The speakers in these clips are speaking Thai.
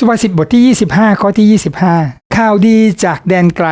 สุภาษิตบทที่ 25 ข้อที่ 25 ข่าวดีจากแดนไกล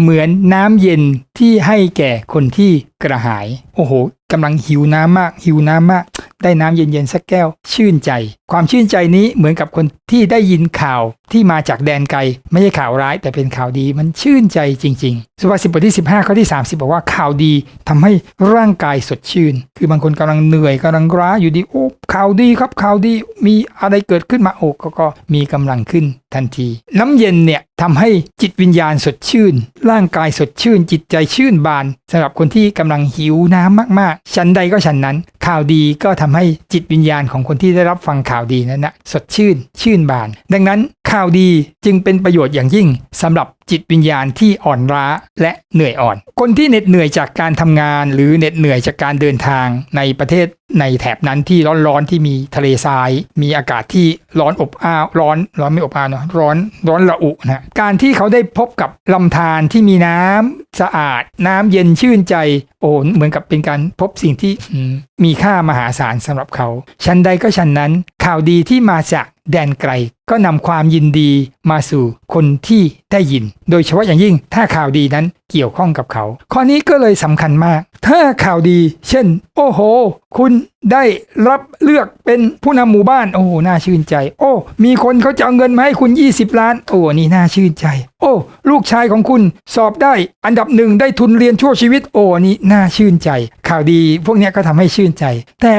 เหมือนน้ำเย็นที่ให้แก่คนที่กระหาย โอ้โหกำลังหิวน้ำมาก หิวน้ำมาก ได้น้ำเย็นๆสักแก้ว ชื่นใจ ความชื่นใจนี้เหมือนกับคนที่ได้ยินข่าวที่มาจากแดนไกล ไม่ใช่ข่าวร้ายแต่เป็นข่าวดีมันชื่นใจจริง ๆ สุภาษิตบทที่ 15 ข้อที่ 30 บอกว่าข่าวดีทำให้ร่างกายสดชื่น คือบางคนกำลังเหนื่อยกำลังร้าอยู่ดีโอ้ข่าวดีครับข่าวดีมีอะไรเกิดขึ้นมาโอ้ก็ก็มีกำลังขึ้นทันที น้ำเย็นเนี่ยทำให้จิตวิญญาณสดชื่น ร่างกายสดชื่น จิตใจชื่นบานสำหรับคนที่กำลังหิวน้ำมากๆชั้นใดก็ชั้นนั้น ข่าวดีก็ทำให้จิตวิญญาณของคนที่ได้รับฟังข่าวดีนั้นนะสดชื่น ชื่นบาน ดังนั้นข่าวดีจึงเป็นประโยชน์อย่างยิ่งสำหรับ จิตวิญญาณที่อ่อนล้าและเหนื่อยอ่อน คนที่เหน็ดเหนื่อยจากการทำงาน หรือเหน็ดเหนื่อยจากการเดินทางในประเทศในแถบนั้นที่ร้อนๆที่มีทะเลทราย มีอากาศที่ร้อนอบอ้าวร้อนร้อนไม่อบอ้าวเนาะร้อนร้อนระอุนะการที่เขาได้พบกับลำธารที่มีน้ำสะอาด น้ำเย็นชื่นใจโอ้เหมือนกับเป็นการพบสิ่งที่มมีค่ามหาศาลสำหรับเขาชั้นใดก็ชั้นนั้น ข่าวดีที่มาจาก แดนไกล ก็นำความยินดีมาสู่คนที่ได้ยิน โดยเฉพาะอย่างยิ่งถ้าข่าวดีนั้นเกี่ยวข้องกับเขา ข้อนี้ก็เลยสำคัญมาก ถ้าข่าวดี เช่น โอ้โห คุณได้รับเลือกเป็นผู้นำหมู่บ้าน โอ้หน่าชื่นใจ โอ้ มีคนเขาจะเอาเงินมาให้คุณ 20 ล้าน โอ้นี่น่าชื่นใจ โอ้ ลูกชายของคุณสอบได้อันดับหนึ่งได้ทุนเรียนชั่วชีวิต โอ้นี่น่าชื่นใจ ข่าวดี พวกนี้ก็ทำให้ชื่นใจ แต่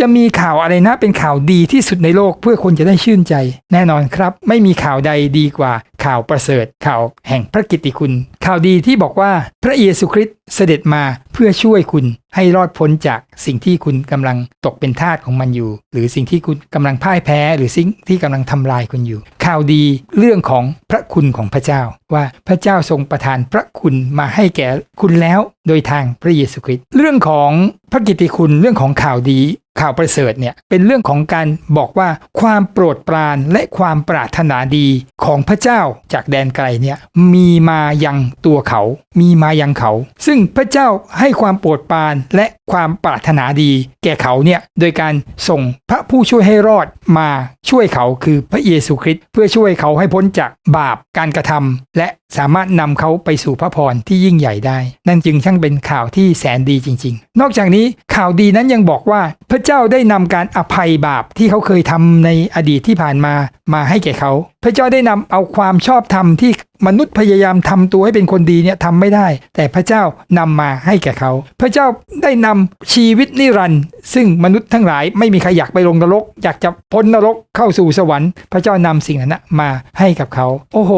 จะมีข่าวอะไรนะเป็นข่าวดีที่สุดในโลกเพื่อคนจะได้ชื่นใจ แน่นอนครับ ไม่มีข่าวใดดีกว่าข่าวประเสริฐ ข่าวแห่งพระกิตติคุณ ข่าวดีที่บอกว่าพระเยซูคริสต์เสด็จมาเพื่อช่วยคุณให้รอดพ้นจากสิ่งที่คุณกำลังตกเป็นทาสของมันอยู่ หรือสิ่งที่คุณกำลังพ่ายแพ้ หรือสิ่งที่กำลังทำลายคุณอยู่ ข่าวดีเรื่องของพระคุณของพระเจ้า ว่าพระเจ้าทรงประทานพระคุณมาให้แก่คุณแล้ว โดยทางพระเยซูคริสต์เรื่องของพระกิตติคุณเรื่องของข่าวดี ข่าวประเสริฐเนี่ยเป็นเรื่องของการบอกว่าความโปรดปรานและความปรารถนาดีของพระเจ้าจากแดนไกลเนี่ยมีมายังตัวเขา มีมายังเขา ซึ่งพระเจ้าให้ความโปรดปรานและความปรารถนาดี แก่เขาเนี่ยโดยการส่งพระผู้ช่วยให้รอดมาช่วยเขาคือพระเยซูคริสต์เพื่อช่วยเขาให้พ้นจากบาปการกระทำและสามารถนำเขาไปสู่พระพรที่ยิ่งใหญ่ได้ นั่นจึงช่างเป็นข่าวที่แสนดีจริง ๆ นอกจากนี้ข่าวดีนั้นยังบอกว่า พระเจ้าได้นำการอภัยบาปที่เขาเคยทำในอดีตที่ผ่านมามาให้แก่เขา พระเจ้าได้นำเอาความชอบธรรมที่มนุษย์พยายามทำตัวให้เป็นคนดีเนี่ยทำไม่ได้ แต่พระเจ้านำมาให้แก่เขา พระเจ้าได้นำชีวิตนิรันดร์ซึ่งมนุษย์ทั้งหลายไม่มีใครอยากไปลงนรก อยากจะพ้นนรกเข้าสู่สวรรค์ พระเจ้านำสิ่งนั้นมาให้กับเขา โอ้โห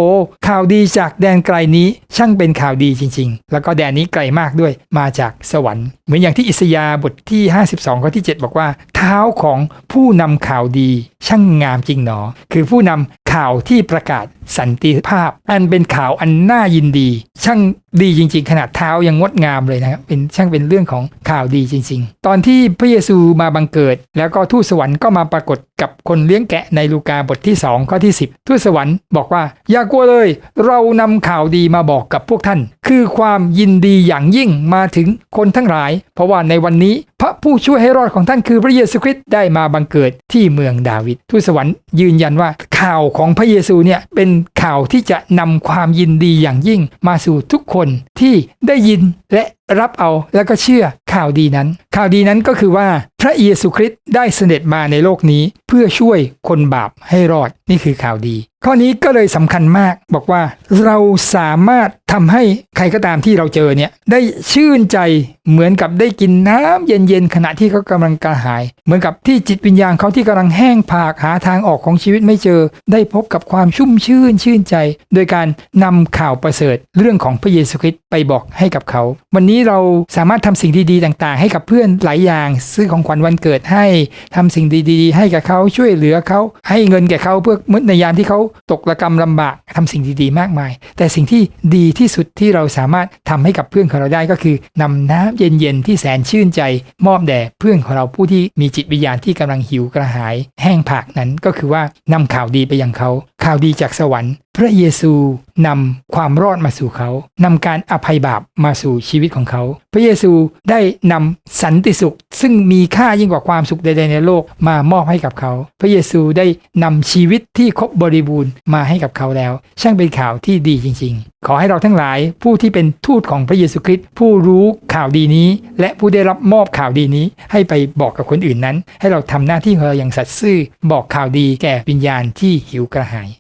ข่าวดีจากแดนไกลนี้ช่างเป็นข่าวดีจริง ๆ แล้วก็แดนนี้ไกลมากด้วยมาจากสวรรค์ เหมือนอย่างที่อิสยาห์บทที่ 52ข้อที่7บอกว่า เท้าของผู้นำข่าวดี ช่างงามจริงหนอ คือผู้นำข่าวที่ประกาศสันติภาพ อันเป็นข่าวอันน่ายินดี ช่างดีจริง ๆ ขนาดเท้ายังงดงามเลยนะครับเป็นช่างเป็นเรื่องของข่าวดีจริง ๆ ตอนที่พระเยซูมาบังเกิด แล้วก็ทูตสวรรค์ก็มาปรากฏกับคนเลี้ยงแกะในลูกาบทที่2ข้อที่ 10 ทูตสวรรค์บอกว่า อย่ากลัวเลย เรานำข่าวดีมาบอกกับพวกท่าน คือความยินดีอย่างยิ่งมาถึงคนทั้งหลาย เพราะว่าในวันนี้พระผู้ช่วยให้รอดของท่านคือพระเยซูคริสต์ได้มาบังเกิดที่เมืองดาวิดทูตสวรรค์ยืนยันว่าข่าวของพระเยซูเนี่ยเป็นข่าวที่จะนำความยินดีอย่างยิ่งมาสู่ทุกคนที่ได้ยินและรับเอาแล้วก็เชื่อข่าวดีนั้น ข่าวดีนั้นก็คือว่าพระเยซูคริสต์ได้เสด็จมาในโลกนี้เพื่อช่วยคนบาปให้รอดนี่คือข่าวดี ข้อนี้ก็เลยสำคัญมากบอกว่าเราสามารถทำให้ใครก็ตามที่เราเจอเนี่ยได้ชื่นใจเหมือนกับได้กินน้ำเย็นๆขณะที่เขากำลังกระหาย เหมือนกับที่จิตวิญญาณเขาที่กำลังแห้งผากหาทางออกของชีวิตไม่เจอ ได้พบกับความชุ่มชื่นชื่นใจ โดยการนำข่าวประเสริฐเรื่องของพระเยซูคริสต์ไปบอกให้กับเขา วันนี้เราสามารถทำสิ่งดีๆต่าง ๆ ให้กับเพื่อนหลายอย่างซื้อของขวัญวันเกิดให้ทำสิ่งดีๆ ให้กับเขาช่วยเหลือเขาให้เงินแก่เขาเพื่อเมื่อในยามที่เขาตกระกรรมลำบากทำสิ่งดีๆ มากมาย แต่สิ่งที่ดีที่สุดที่เราสามารถทำให้กับเพื่อนของเราได้ก็คือนำน้ำเย็นๆที่แสนชื่นใจ มอบแด่เพื่อนของเราผู้ที่มีจิตวิญญาณที่กำลังหิวกระหาย แห้งผากนั้นก็คือว่านำข่าวดีไปยังเขาข่าวดีจากสวรรค์ พระเยซูนำความรอดมาสู่เขานำการอภัยบาปมาสู่ชีวิตของเขา พระเยซูได้นำสันติสุข ซึ่งมีค่ายิ่งกว่าความสุขใดๆในโลกมามอบให้กับเขา พระเยซูได้นำชีวิตที่ครบบริบูรณ์มาให้กับเขาแล้ว ช่างเป็นข่าวที่ดีจริง ๆ ขอให้เราทั้งหลายผู้ที่เป็นทูตของพระเยซูคริสต์ผู้รู้ข่าวดีนี้ และผู้ได้รับมอบข่าวดีนี้ ให้ไปบอกกับคนอื่นนั้น ให้เราทำหน้าที่ของเราอย่างสัตย์ซื่อบอกข่าวดีแก่วิญญาณที่หิวกระหาย